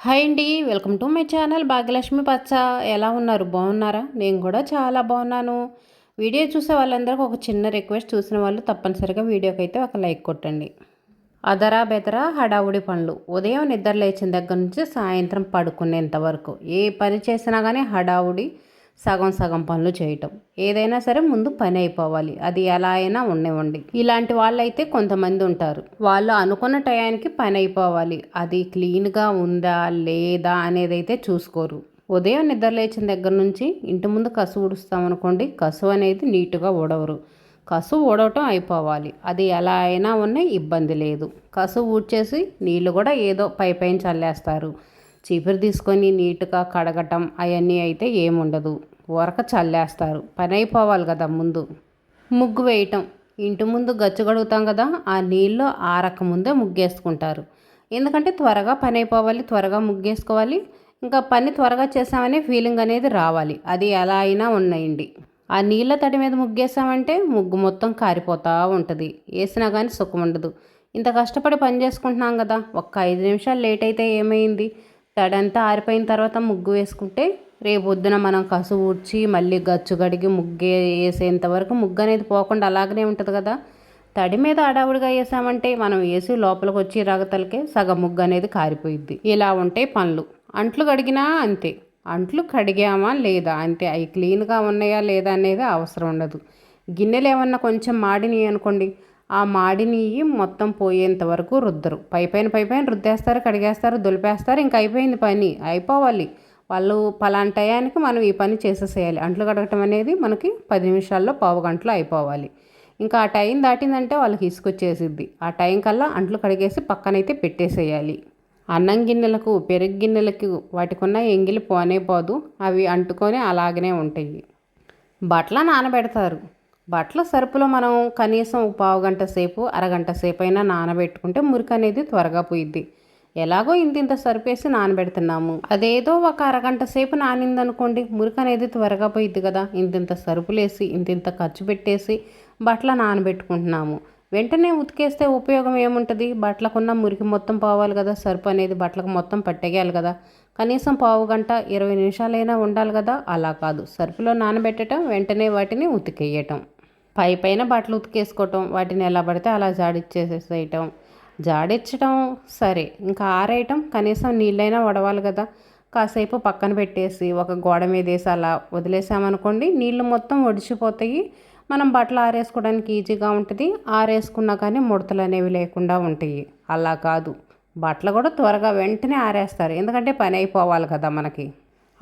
Hi అండి welcome to my channel Bhagyalakshmi పచ్చ. ఎలా ఉన్నారు? బాగున్నారా? నేను కూడా చాలా బాగున్నాను. వీడియో చూసే వాళ్ళందరికీ ఒక చిన్న రిక్వెస్ట్ చూసిన వాళ్ళు తప్పనిసరిగా వీడియోకి అయితే ఒక లైక్ కొట్టండి. అదరా బెదరా హడావుడి పనులు. ఉదయం నిద్ర లేచిన దగ్గర నుంచి సాయంత్రం పడుకునేంత వరకు ఏ పని చేసినా కానీ హడావుడి సగం సగం పనులు చేయటం. ఏదైనా సరే ముందు పని అయిపోవాలి. అది ఎలా అయినా ఉండేవండి ఇలాంటి వాళ్ళైతే కొంతమంది ఉంటారు. వాళ్ళు అనుకున్న టయానికి పని అయిపోవాలి. అది క్లీన్గా ఉందా లేదా అనేది అయితే చూసుకోరు. ఉదయం నిద్ర లేచిన దగ్గర నుంచి ఇంటి ముందు కసు ఊడుస్తామనుకోండి కసు అనేది నీట్గా ఊడవరు. కసు ఊడవటం అయిపోవాలి. అది ఎలా అయినా ఉన్న ఇబ్బంది లేదు. కసు ఊడ్చేసి నీళ్ళు కూడా ఏదో పై పైన చల్లేస్తారు. చీపురు తీసుకొని నీట్గా కడగటం అవన్నీ అయితే ఏముండదు. ఊరక చల్లేస్తారు. పని అయిపోవాలి కదా ముందు. ముగ్గు వేయటం. ఇంటి ముందు గచ్చు కడుగుతాం కదా ఆ నీళ్ళు ఆరక ముందే ముగ్గేసుకుంటారు. ఎందుకంటే త్వరగా పని అయిపోవాలి త్వరగా ముగ్గేసుకోవాలి. ఇంకా పని త్వరగా చేసామనే ఫీలింగ్ అనేది రావాలి. అది ఎలా అయినా ఉన్నాయండి. ఆ నీళ్ళ తడి మీద ముగ్గేసామంటే ముగ్గు మొత్తం కారిపోతూ ఉంటుంది. వేసినా కానీ సుఖం ఉండదు. ఇంత కష్టపడి పని చేసుకుంటున్నాం కదా ఒక్క ఐదు నిమిషాలు లేట్ అయితే ఏమైంది? తడంతా ఆరిపోయిన తర్వాత ముగ్గు వేసుకుంటే రేపు పొద్దున మనం కసు ఊడ్చి మళ్ళీ గచ్చు కడిగి ముగ్గు వేసేంత వరకు ముగ్గు అనేది పోకుండా అలాగనే ఉంటుంది కదా. తడి మీద అడావుడిగా వేసామంటే మనం వేసి లోపలికి వచ్చి రగతలకే సగం ముగ్గు అనేది కారిపోయిద్ది. ఇలా ఉంటాయి పనులు. అంట్లు కడిగినా అంతే. అంట్లు కడిగామా లేదా? అంతే. అవి క్లీన్గా ఉన్నాయా లేదా అనేది అవసరం ఉండదు. గిన్నెలు ఏమన్నా కొంచెం మాడినాయి అనుకోండి ఆ మాడి నెయ్యి మొత్తం పోయేంత వరకు రుద్దరు. పైపైన పైపైన రుద్దేస్తారు కడిగేస్తారు దులిపేస్తారు ఇంక అయిపోయింది పని. అయిపోవాలి. వాళ్ళు పలాంటి టయానికి మనం ఈ పని చేసేసేయాలి. అంట్లు కడగటం అనేది మనకి పది నిమిషాల్లో పావు గంటలో అయిపోవాలి. ఇంకా ఆ టైం దాటిందంటే వాళ్ళకి ఇసుకొచ్చేసిద్ది. ఆ టైం కల్లా అంట్లు కడిగేసి పక్కనైతే పెట్టేసేయాలి. అన్నం గిన్నెలకు పెరుగు గిన్నెలకు వాటికి ఉన్న ఎంగిలి పోనే పోదు. అవి అంటుకొని అలాగనే ఉంటాయి. బట్టల నానబెడతారు. బట్టల సరుపులో మనం కనీసం పావు గంట సేపు అరగంట సేపు అయినా నానబెట్టుకుంటే మురికి అనేది త్వరగా పోయిద్ది. ఎలాగో ఇంత ఇంత సరిపేసి నానబెడుతున్నాము. అదేదో ఒక అరగంట సేపు నానిందనుకోండి మురికి అనేది త్వరగా పోయిద్ది కదా. ఇంతింత సరుపులేసి ఇంతింత ఖర్చు పెట్టేసి బట్టల నానబెట్టుకుంటున్నాము. వెంటనే ఉతికేస్తే ఉపయోగం ఏముంటుంది? బట్టలకున్న మురికి మొత్తం పోవాలి కదా. సరుపు అనేది బట్టలకు మొత్తం పట్టేయాలి కదా. కనీసం పావు గంట ఇరవై నిమిషాలైనా ఉండాలి కదా. అలా కాదు. సరుపులో నానబెట్టడం వెంటనే వాటిని ఉతికేయటం. పై పైన బట్టలు ఉతికేసుకోవటం వాటిని ఎలా పడితే అలా జాడిచ్చేసేసేయటం. జాడించడం సరే ఇంకా ఆరేయటం కనీసం నీళ్ళైనా వడవాలి కదా. కాసేపు పక్కన పెట్టేసి ఒక గోడ మీద వేసి అలా వదిలేసామనుకోండి నీళ్ళు మొత్తం ఒడిచిపోతాయి మనం బట్టలు ఆరేసుకోవడానికి ఈజీగా ఉంటుంది. ఆరేసుకున్నా కానీ ముడతలు అనేవి లేకుండా ఉంటాయి. అలా కాదు. బట్టలు కూడా త్వరగా వెంటనే ఆరేస్తారు. ఎందుకంటే పని అయిపోవాలి కదా మనకి.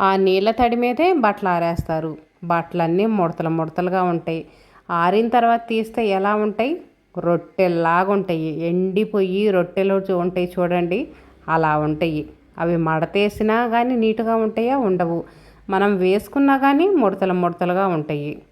ఆ నీళ్ళ తడి మీదే బట్టలు ఆరేస్తారు. బట్టలన్నీ ముడతలు ముడతలుగా ఉంటాయి. ఆరిన తర్వాత తీస్తే ఎలా ఉంటాయి? రొట్టెల్లాగా ఉంటాయి. ఎండిపోయి రొట్టెలు ఉంటాయి చూడండి. అలా ఉంటాయి. అవి మడతేసినా కానీ నీట్గా ఉంటాయా? ఉండవు. మనం వేసుకున్నా కానీ ముడతలు ముడతలుగా ఉంటాయి.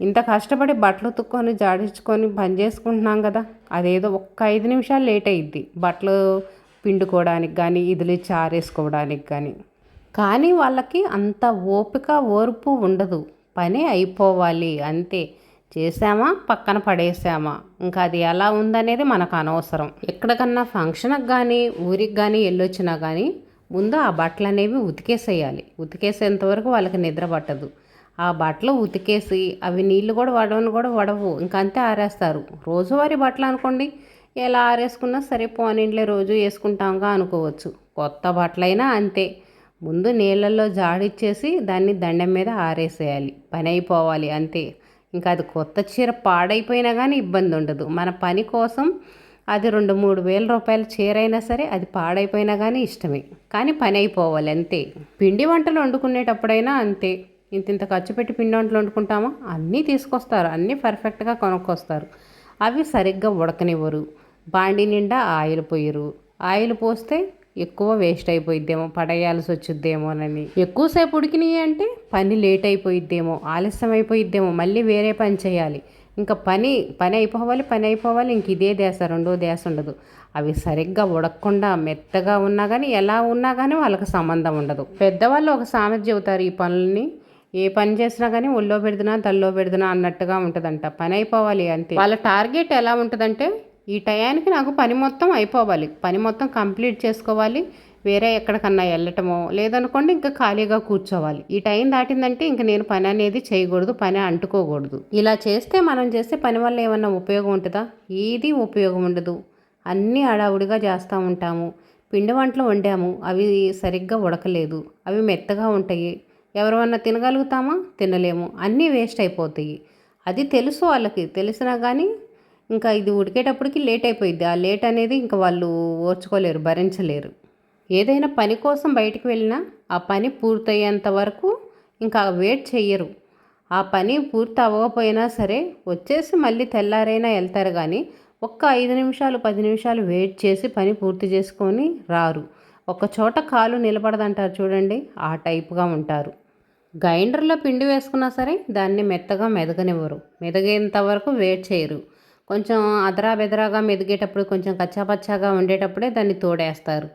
ఇంత కష్టపడి బట్టలు ఉతుక్కొని జాడించుకొని పని చేసుకుంటున్నాం కదా. అదేదో ఒక్క ఐదు నిమిషాలు లేట్ అయ్యిద్ది బట్టలు పిండుకోవడానికి కానీ ఇదిలి చారేసుకోవడానికి కానీ కానీ వాళ్ళకి అంత ఓపిక ఓర్పు ఉండదు. పని అయిపోవాలి. అంతే. చేసామా పక్కన పడేసామా ఇంకా అది ఎలా ఉందనేది మనకు అనవసరం. ఎక్కడికన్నా ఫంక్షన్కి కానీ ఊరికి కానీ వెళ్ళొచ్చినా కానీ ముందు ఆ బట్టలు అనేవి ఉతికేసేయాలి ఉతికేసేంతవరకు వాళ్ళకి నిద్ర పట్టదు. ఆ బట్టలు ఉతికేసి అవి నీళ్ళు కూడా వడవని కూడా వడవు. ఇంకా అంతే ఆరేస్తారు. రోజువారీ బట్టలు అనుకోండి. ఎలా ఆరేసుకున్నా సరే పోనీళ్ళే రోజు వేసుకుంటాంగా అనుకోవచ్చు. కొత్త బట్టలైనా అంతే. ముందు నీళ్ళల్లో జాడిచ్చేసి దాన్ని దండం మీద ఆరేసేయాలి. పని అయిపోవాలి అంతే. ఇంకా అది కొత్త చీర పాడైపోయినా కానీ ఇబ్బంది ఉండదు. మన పని కోసం అది రెండు మూడు వేల రూపాయల చీర అయినా సరే అది పాడైపోయినా కానీ ఇష్టమే. కానీ పని అయిపోవాలి అంతే. పిండి వంటలు వండుకునేటప్పుడైనా అంతే. ఇంత ఇంత ఖర్చు పెట్టి పిండి వంటలు వండుకుంటామా? అన్నీ తీసుకొస్తారు. అన్నీ పర్ఫెక్ట్గా కొనుక్కొస్తారు. అవి సరిగ్గా ఉడకనివ్వరు. బాండి నిండా ఆయిల్ పోయరు. ఆయిల్ పోస్తే ఎక్కువ వేస్ట్ అయిపోయిద్దేమో పడేయాల్సి వచ్చిద్దేమోనని ఎక్కువసేపు ఉడికినాయి అంటే పని లేట్ అయిపోయిద్దేమో ఆలస్యం అయిపోయిద్దేమో మళ్ళీ వేరే పని చేయాలి. ఇంకా పని పని అయిపోవాలి పని అయిపోవాలి ఇంక ఇదే దేశ రెండో దేశ ఉండదు. అవి సరిగ్గా ఉడకకుండా మెత్తగా ఉన్నా కానీ ఎలా ఉన్నా కానీ వాళ్ళకి సంబంధం ఉండదు. పెద్దవాళ్ళు ఒక సామెత చెబుతారు ఈ పనులని ఏ పని చేసినా కానీ ఒళ్ళో పెడుతున్నా తల్లో పెడుతున్నా అన్నట్టుగా ఉంటుందంట. పని అయిపోవాలి అంతే వాళ్ళ టార్గెట్ ఎలా ఉంటుందంటే ఈ టయానికి నాకు పని మొత్తం అయిపోవాలి. పని మొత్తం కంప్లీట్ చేసుకోవాలి. వేరే ఎక్కడికన్నా వెళ్ళటమో లేదనుకోండి ఇంకా ఖాళీగా కూర్చోవాలి. ఈ టైం దాటిందంటే ఇంక నేను పని అనేది చేయకూడదు పని అంటుకోకూడదు. ఇలా చేస్తే మనం చేసే పని వల్ల ఏమన్నా ఉపయోగం ఉంటుందా? ఏది ఉపయోగం ఉండదు. అన్నీ అడావుడిగా చేస్తూ ఉంటాము. పిండి వంటలు వండాము. అవి సరిగ్గా ఉడకలేదు. అవి మెత్తగా ఉంటాయి. ఎవరమన్నా తినగలుగుతామా? తినలేము. అన్నీ వేస్ట్ అయిపోతాయి. అది తెలుసు వాళ్ళకి. తెలిసినా కానీ ఇంకా ఇది ఉడికేటప్పటికి లేట్ అయిపోయింది ఆ లేట్ అనేది ఇంకా వాళ్ళు ఓర్చుకోలేరు భరించలేరు. ఏదైనా పని కోసం బయటికి వెళ్ళినా ఆ పని పూర్తయ్యేంత వరకు ఇంకా వెయిట్ చెయ్యరు. ఆ పని పూర్తి అవ్వకపోయినా సరే వచ్చేసి మళ్ళీ తెల్లారైనా వెళ్తారు కానీ ఒక్క ఐదు నిమిషాలు పది నిమిషాలు వెయిట్ చేసి పని పూర్తి చేసుకొని రారు. ఒక చోట కాలు నిలబడదంటారు చూడండి ఆ టైప్గా ఉంటారు. గ్రైండర్లో పిండి వేసుకున్నా సరే దాన్ని మెత్తగా మెదగనివ్వరు. మెదగేంత వరకు వెయిట్ చేయరు. కొంచెం అదరా బెదరాగా మెదిగేటప్పుడు కొంచెం కచ్చాపచ్చాగా ఉండేటప్పుడే దాన్ని తోడేస్తారు.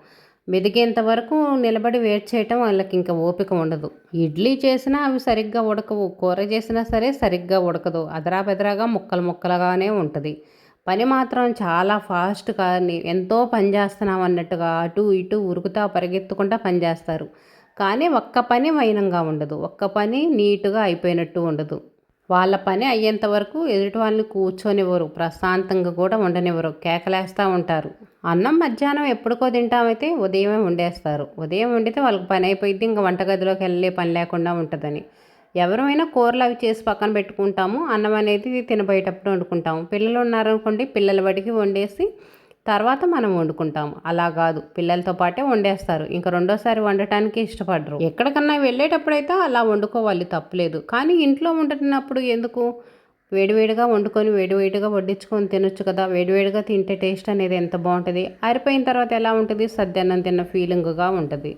మెదిగేంత వరకు నిలబడి వేట్ చేయటం వాళ్ళకి ఇంకా ఓపిక ఉండదు. ఇడ్లీ చేసినా అవి సరిగ్గా ఉడకవు కూర చేసినా సరే సరిగ్గా ఉడకదు. అదరా బెదరాగా ముక్కలు ముక్కలుగానే ఉంటుంది. పని మాత్రం చాలా ఫాస్ట్గా ఎంతో పని చేస్తున్నాం అన్నట్టుగా అటు ఇటు ఉరుకుతా పరిగెత్తుకుంటా పని చేస్తారు. కానీ ఒక్క పని వైనంగా ఉండదు. ఒక్క పని నీట్గా అయిపోయినట్టు ఉండదు. వాళ్ళ పని అయ్యేంత వరకు ఎదుటి వాళ్ళని కూర్చొనివ్వరు ప్రశాంతంగా కూడా ఉండనివ్వరు కేకలేస్తూ ఉంటారు. అన్నం మధ్యాహ్నం ఎప్పుడుకో తింటామైతే ఉదయమే వండేస్తారు. ఉదయం వండితే వాళ్ళకి పని అయిపోయింది ఇంకా వంటగదిలోకి వెళ్ళే పని లేకుండా ఉంటుందని. ఎవరైనా కూరలు అవి చేసి పక్కన పెట్టుకుంటాము అన్నం అనేది తినబోయేటప్పుడు వండుకుంటాము. పిల్లలు ఉన్నారనుకోండి పిల్లల బడికి వండేసి తర్వాత మనం వండుకుంటాం అలా కాదు. పిల్లలతో పాటే వండేస్తారు. ఇంకా రెండోసారి వండటానికి ఇష్టపడరు. ఎక్కడికన్నా వెళ్ళేటప్పుడైతే అలా వండుకోవాలి తప్పులేదు. కానీ ఇంట్లో వండుతున్నప్పుడు ఎందుకు? వేడివేడిగా వండుకొని వేడివేడిగా వడ్డించుకొని తినొచ్చు కదా. వేడివేడిగా తింటే టేస్ట్ అనేది ఎంత బాగుంటుంది? ఆరిపోయిన తర్వాత ఎలా ఉంటుంది? సద్యాన్నం తిన్న ఫీలింగ్గా ఉంటుంది.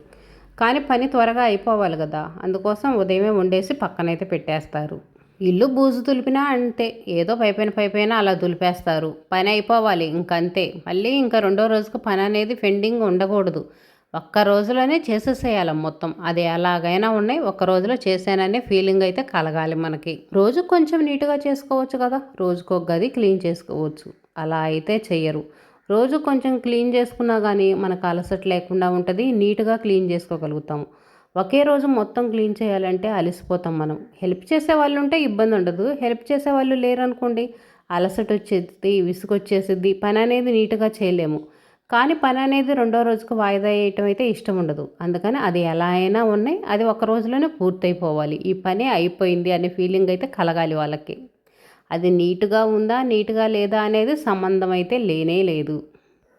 కానీ పని త్వరగా అయిపోవాలి కదా. అందుకోసం ఉదయమే వండేసి పక్కనైతే పెట్టేస్తారు. ఇల్లు బూజు తులిపినా అంతే ఏదో పైపైన పైపైన అలా దులిపేస్తారు. పని అయిపోవాలి ఇంకంతే. మళ్ళీ ఇంకా రెండో రోజుకు పని అనేది పెండింగ్ ఉండకూడదు. ఒక్క రోజులోనే చేసేసేయాలి మొత్తం. అది ఎలాగైనా ఉన్నాయి ఒక్క రోజులో చేశాననే ఫీలింగ్ అయితే కలగాలి మనకి. రోజు కొంచెం నీట్గా చేసుకోవచ్చు కదా రోజుకు ఒక గది క్లీన్ చేసుకోవచ్చు. అలా అయితే చెయ్యరు. రోజు కొంచెం క్లీన్ చేసుకున్నా కానీ మనకు అలసట లేకుండా ఉంటుంది నీట్గా క్లీన్ చేసుకోగలుగుతాము. ఒకే రోజు మొత్తం క్లీన్ చేయాలంటే అలసిపోతాం మనం. హెల్ప్ చేసే వాళ్ళు ఉంటే ఇబ్బంది ఉండదు. హెల్ప్ చేసే వాళ్ళు లేరనుకోండి అలసట వచ్చేది విసుగొచ్చేసిద్ది పని అనేది నీట్గా చేయలేము. కానీ పని అనేది రెండో రోజుకు వాయిదా వేయటం అయితే ఇష్టం ఉండదు. అందుకని అది ఎలా అయినా ఉన్నాయి అది ఒక రోజులోనే పూర్తయిపోవాలి. ఈ పని అయిపోయింది అనే ఫీలింగ్ అయితే కలగాలి వాళ్ళకి. అది నీట్గా ఉందా నీట్గా లేదా అనేది సంబంధం అయితే లేనే లేదు.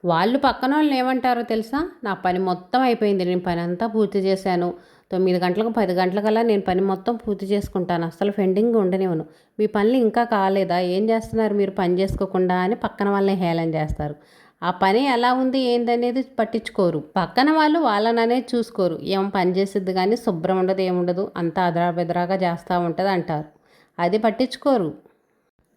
వాళ్ళు పక్కన వాళ్ళని ఏమంటారో తెలుసా? నా పని మొత్తం అయిపోయింది. నేను పని అంతా పూర్తి చేశాను. తొమ్మిది గంటలకు పది గంటలకల్లా నేను పని మొత్తం పూర్తి చేసుకుంటాను. అసలు పెండింగ్ ఉండనివ్వను. మీ పనులు ఇంకా కాలేదా? ఏం చేస్తున్నారు మీరు? పని చేసుకోకుండా అని పక్కన వాళ్ళని హేళన చేస్తారు. ఆ పని ఎలా ఉంది ఏందనేది పట్టించుకోరు. పక్కన వాళ్ళు వాళ్ళననే చూసుకోరు. ఏం పని చేసిద్ది కానీ శుభ్రం ఉండదు ఏముండదు అంతా అదరా బెదరాగా చేస్తూ ఉంటుంది అంటారు అది పట్టించుకోరు.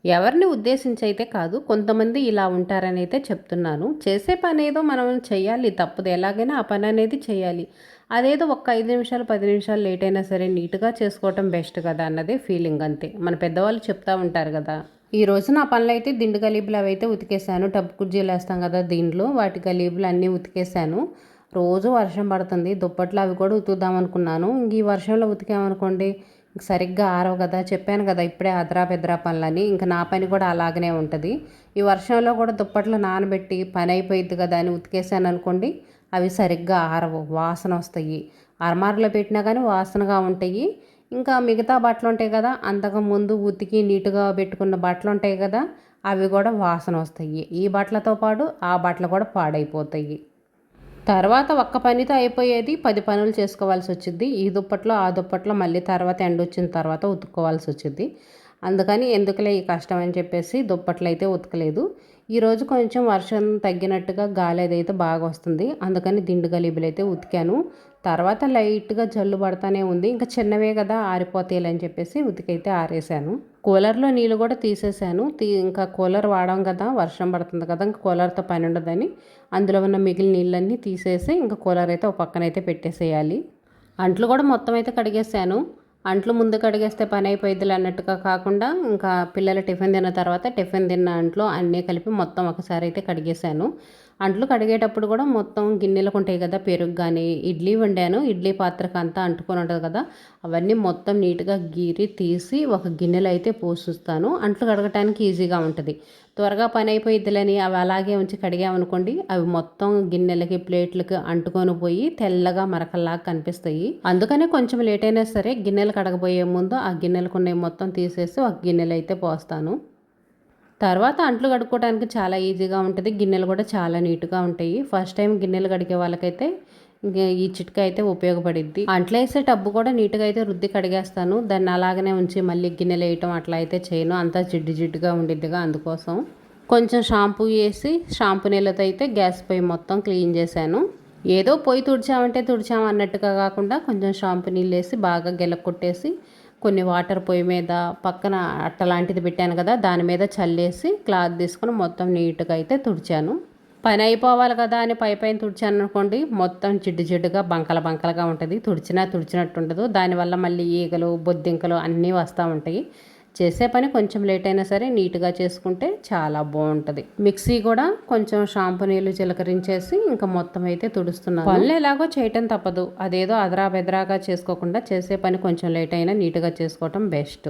ఎవరిని ఉద్దేశించి అయితే కాదు కొంతమంది ఇలా ఉంటారని అయితే చెప్తున్నాను. చేసే పని ఏదో మనం చేయాలి తప్పదు. ఎలాగైనా ఆ పని అనేది చేయాలి అదేదో ఒక్క ఐదు నిమిషాలు పది నిమిషాలు లేట్ అయినా సరే నీట్గా చేసుకోవటం బెస్ట్ కదా అన్నదే ఫీలింగ్ అంతే. మన పెద్దవాళ్ళు చెప్తా ఉంటారు కదా. ఈ రోజు నా పనులు అయితే దిండు గలీబులు అవి అయితే ఉతికేసాను టబ్బు కుర్జీలు వేస్తాం కదా దీంట్లో వాటి గలీబులు అన్నీ ఉతికేసాను రోజు వర్షం పడుతుంది. దుప్పట్లు అవి కూడా ఉతుకుదాం అనుకున్నాను. ఇంక ఈ వర్షంలో ఉతికామనుకోండి సరిగ్గా ఆరవు కదా చెప్పాను కదా ఇప్పుడే అదరా బెదరా పనులని ఇంకా నా పని కూడా అలాగనే ఉంటుంది. ఈ వర్షంలో కూడా దుప్పట్లు నానబెట్టి పని అయిపోయింది కదా అని ఉతికేసాను అనుకోండి అవి సరిగ్గా ఆరవు వాసన వస్తాయి. అర్మార్లో పెట్టినా కానీ వాసనగా ఉంటాయి. ఇంకా మిగతా బట్టలు ఉంటాయి కదా అంతకు ముందు ఉతికి నీట్గా పెట్టుకున్న బట్టలు ఉంటాయి కదా అవి కూడా వాసన వస్తాయి. ఈ బట్టలతో పాటు ఆ బట్టలు కూడా పాడైపోతాయి. తర్వాత ఒక్క పనితో అయిపోయేది పది పనులు చేసుకోవాల్సి వచ్చింది. ఈ దుప్పట్లో ఆ దుప్పట్లో మళ్ళీ తర్వాత ఎండ వచ్చిన తర్వాత ఉతుక్కోవాల్సి వచ్చింది. అందుకని ఎందుకులే ఈ కష్టం అని చెప్పేసి దుప్పట్లు అయితే ఉతకలేదు. ఈరోజు కొంచెం వర్షం తగ్గినట్టుగా గాలి అయితే బాగా వస్తుంది. అందుకని దిండు గలీబులు అయితే ఉతికాను. తర్వాత లైట్గా జల్లు పడతానే ఉంది. ఇంకా చిన్నవే కదా ఆరిపోతాయిలని చెప్పేసి ఉతికైతే ఆరేసాను. కూలర్లో నీళ్ళు కూడా తీసేసాను. తీ ఇంకా కూలర్ వాడాం కదా వర్షం పడుతుంది కదా ఇంకా కూలర్తో పని ఉండదని అందులో ఉన్న మిగిలిన నీళ్ళన్నీ తీసేసి ఇంకా కూలర్ అయితే ఒక పక్కన అయితే పెట్టేసేయాలి. అంట్లు కూడా మొత్తం అయితే కడిగేసాను. అంట్లు ముందు కడిగేస్తే పని అయిపోయిద్దిలే అన్నట్టుగా కాకుండా ఇంకా పిల్లలు టిఫిన్ తిన్న తర్వాత టిఫిన్ తిన్న అంట్లో అన్నీ కలిపి మొత్తం ఒకసారి అయితే కడిగేశాను. అంట్లు కడిగేటప్పుడు కూడా మొత్తం గిన్నెలకు ఉంటాయి కదా పెరుగు కానీ ఇడ్లీ వండాను. ఇడ్లీ పాత్రకు అంతా అంటుకొని ఉంటుంది కదా అవన్నీ మొత్తం నీట్గా గీరి తీసి ఒక గిన్నెలో అయితే పోసిస్తాను. అంట్లు కడగటానికి ఈజీగా ఉంటుంది. త్వరగా పని అయిపోయిద్దిలని అవి అలాగే ఉంచి కడిగామనుకోండి అవి మొత్తం గిన్నెలకి ప్లేట్లకి అంటుకొని పోయి తెల్లగా మరకల్లాగా కనిపిస్తాయి. అందుకనే కొంచెం లేట్ అయినా సరే గిన్నెలు కడగబోయే ముందు ఆ గిన్నెలకున్నవి మొత్తం తీసేసి ఒక గిన్నెలు అయితే పోస్తాను. తర్వాత అంట్లు కడుక్కోవడానికి చాలా ఈజీగా ఉంటుంది గిన్నెలు కూడా చాలా నీట్గా ఉంటాయి. ఫస్ట్ టైం గిన్నెలు కడిగే వాళ్ళకైతే ఈ చిట్కా అయితే ఉపయోగపడిద్ది. అంట్లో వేసే టబ్బు కూడా నీట్గా అయితే రుద్ది కడిగేస్తాను. దాన్ని అలాగనే ఉంచి మళ్ళీ గిన్నెలు వేయటం అట్లా అయితే చేయను. అంతా జిడ్డు జిడ్డుగా ఉండిద్దిగా అందుకోసం. కొంచెం షాంపూ వేసి షాంపూ నీళ్ళతో అయితే గ్యాస్ పొయ్యి మొత్తం క్లీన్ చేశాను. ఏదో పొయ్యి తుడిచామంటే తుడిచాము అన్నట్టుగా కాకుండా కొంచెం షాంపూ నీళ్ళు వేసి బాగా గెల కొట్టేసి కొన్ని వాటర్ పొయ్యి మీద పక్కన అట్టలాంటిది పెట్టాను కదా దాని మీద చల్లేసి క్లాత్ తీసుకుని మొత్తం నీట్గా అయితే తుడిచాను. పని అయిపోవాలి కదా అని పై పైన తుడిచాను అనుకోండి మొత్తం జిడ్డు జిడ్డుగా బంకల బంకలుగా ఉంటుంది. తుడిచినా తుడిచినట్టు ఉండదు దానివల్ల మళ్ళీ ఈగలు బొద్దింకలు అన్నీ వస్తూ ఉంటాయి. చేసే పని కొంచెం లేట్ అయినా సరే నీట్గా చేసుకుంటే చాలా బాగుంటుంది. మిక్సీ కూడా కొంచెం షాంపూ నీళ్ళు చిలకరించేసి ఇంకా మొత్తం అయితే తుడుస్తున్నాను. పనులు ఎలాగో చేయటం తప్పదు. అదేదో అదరా బెదరాగా చేసుకోకుండా చేసే పని కొంచెం లేట్ అయినా నీట్గా చేసుకోవటం బెస్ట్.